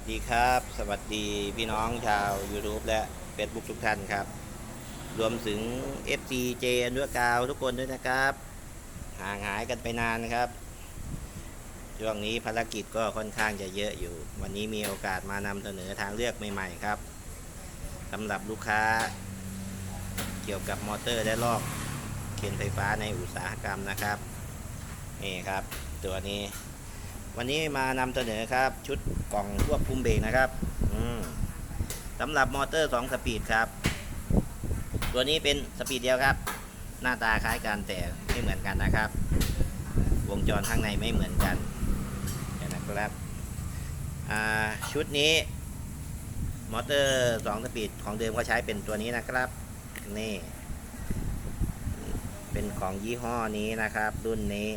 วัสดีครับ สวัสดีพี่น้องชาว YouTube และ Facebook ทุกท่านครับ รวมถึง FC j ด้วยกาวทุกคนด้วยนะครับ ห่างหายกันไปนานครับ ช่วงนี้ภารกิจก็ค่อนข้างจะเยอะอยู่ วันนี้มีโอกาสมานำเสนอทางเลือกใหม่ๆครับสำหรับลูกค้า เกี่ยวกับมอเตอร์และลอกเข็นไฟฟ้าในอุตสาหกรรมนะครับ นี่ครับ ตัวนี้ วันนี้มานำเสนอครับ ชุดกล่องควบคุมเบรกนะครับสำหรับมอเตอร์ 2 สปีดครับ ตัวนี้เป็นสปีดเดียวครับ หน้าตาคล้ายกันแต่ไม่เหมือนกันนะครับ วงจรข้างในไม่เหมือนกันนะครับชุดนี้มอเตอร์ 2 สปีดของเดิมก็ใช้เป็นตัวนี้นะครับ นี่ เป็นของยี่ห้อนี้นะครับ รุ่นนี้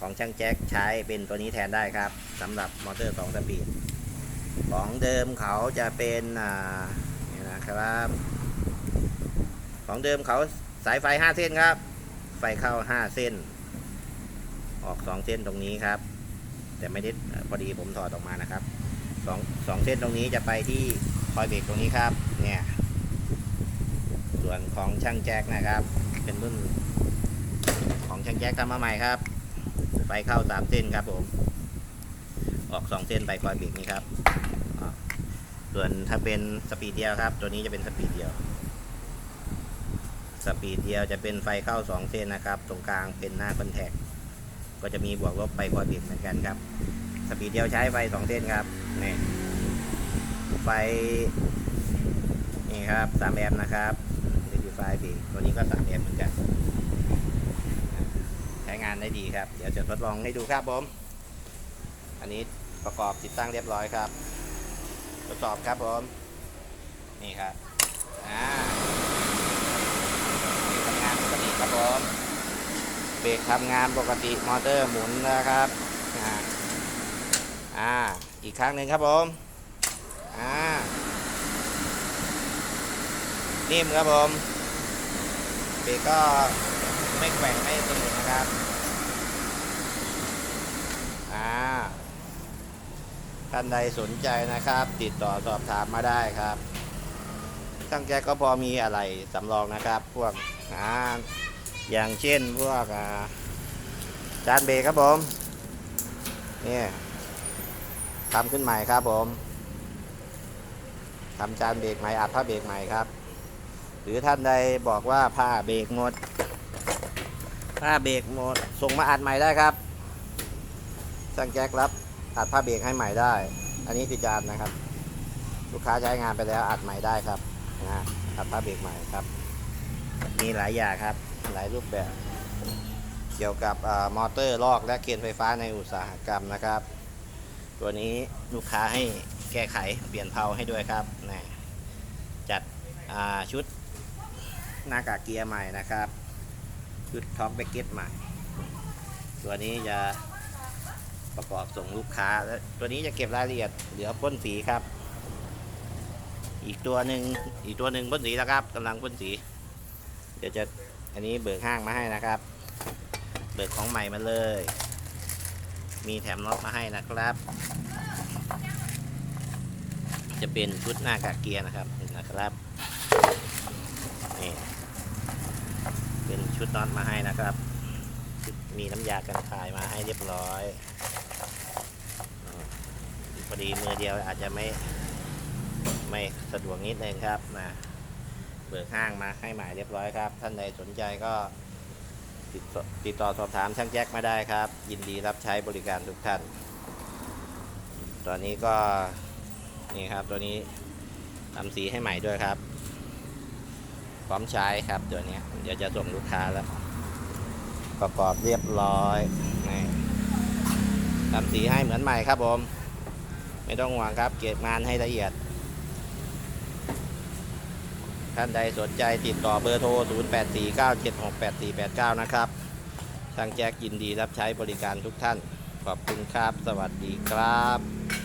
ของช่างแจ็คใช้เป็นตัวนี้แทนได้ครับสำหรับมอเตอร์ 2 สปีด ของเดิมเขาจะเป็นอ่านี่นะครับ ของเดิมเขาสายไฟ 5 เส้นครับ ไฟเข้า 5 เส้น ออก 2 เส้นตรงนี้ครับ แต่ไม่ได้พอดีผมถอดออกมานะครับสองสองเส้นตรงนี้จะไปที่คอยเบรกตรงนี้ครับ เนี่ย ส่วนของช่างแจ็คนะครับ เป็นรุ่นของช่างแจ็คทำมาใหม่ครับ ไฟเข้าสามเส้นครับผม ออกสองเส้นไปคอยเบรกนี้ครับ ส่วนถ้าเป็นสปีดเดียวครับ ตัวนี้จะเป็นสปีดเดียว สปีดเดียวจะเป็นไฟเข้าสองเส้นนะครับ ตรงกลางเป็นหน้าคอนแทคก็จะมีบวกลบไปคอยเบรกเหมือนกันครับ สปีดเดียวใช้ไฟสองเส้นครับ นี่ ไฟ นี่ครับสามแอมป์นะครับนี่คือไฟเบรกตัวนี้ก็สามแอมป์เหมือนกันานได้ดีครับ เดี๋ยวจะทดลองให้ดูครับผม อันนี้ประกอบติดตั้งเรียบร้อยครับ ทดสอบครับผม นี่ครับอ่าทำงานปกติครับผม เบรกทำงานปกติมอเตอร์หมุนนะครับอ่าอ่าอีกครั้งหนึ่งครับผมอ่านิ่มครับผมเบรกก็ไม่แกว่งไม่สนุกนะครับ ท่านใดสนใจนะครับ ติดต่อสอบถามมาได้ครับช่างแกก็พอมีอะไรสำรองนะครับ พวกอ่าอย่างเช่นพวกอ่าจานเบรกครับผมนี่ทำขึ้นใหม่ครับผมทำจานเบรกใหม่อัดผ้าเบรกใหม่ครับ หรือท่านใดบอกว่าผ้าเบรกหมดผ้าเบรกหมดส่งมาอัดใหม่ได้ครับ ช่างแจ็ครับอัดผ้าเบรกให้ใหม่ได้ อันนี้คือจานนะครับ ลูกค้าใช้งานไปแล้วอัดใหม่ได้ครับนะอัดผ้าเบรกใหม่ครับ มีหลายอย่างครับหลายรูปแบบ เกี่ยวกับอมอเตอร์ลอกและเกณฑ์ไฟฟ้าในอุตสาหกรรมนะครับ ตัวนี้ลูกค้าให้แก้ไขเปลี่ยนเพลาให้ด้วยครับนะจัดชุดหน้ากากเกียร์ใหม่นะครับ ชุดท็อปแบ็กเก็ตใหม่ ตัวนี้จะ ประกอบส่งลูกค้าและตัวนี้จะเก็บรายละเอียดเหลือพ่นสีครับ อีกตัวหนึ่งอีกตัวหนึ่งพ่นสีแล้วครับกำลังพ่นสี เดี๋ยวจะอันนี้เบิกห้างมาให้นะครับ เบิกของใหม่มาเลย มีแถมน็อตมาให้นะครับ จะเป็นชุดหน้ากากเกียร์นะครับนะครับนี่เป็นชุดน็อตมาให้นะครับ มีน้ำยากันคายมาให้เรียบร้อย พอดีมือเดียวอาจจะไม่ไม่สะดวกนิดนึงครับนะเบิกห้างมาให้หมายเรียบร้อยครับ ท่านใดสนใจก็ติดต่อติดต่อสอบถามช่างแจ็คมาได้ครับ ยินดีรับใช้บริการทุกท่าน ตอนนี้ก็นี่ครับตัวนี้ทำสีให้ใหม่ด้วยครับ พร้อมใช้ครับตัวนี้เดี๋ยวจะส่งลูกค้าแล้ว ประกอบเรียบร้อยนี่ทำสีให้เหมือนใหม่ครับผม ไม่ต้องห่วงครับ เก็บงานให้ละเอียด ท่านใดสนใจติดต่อเบอร์โทร 0849768489 นะครับ ทางแจ็คยินดีรับใช้บริการทุกท่าน ขอบคุณครับ สวัสดีครับ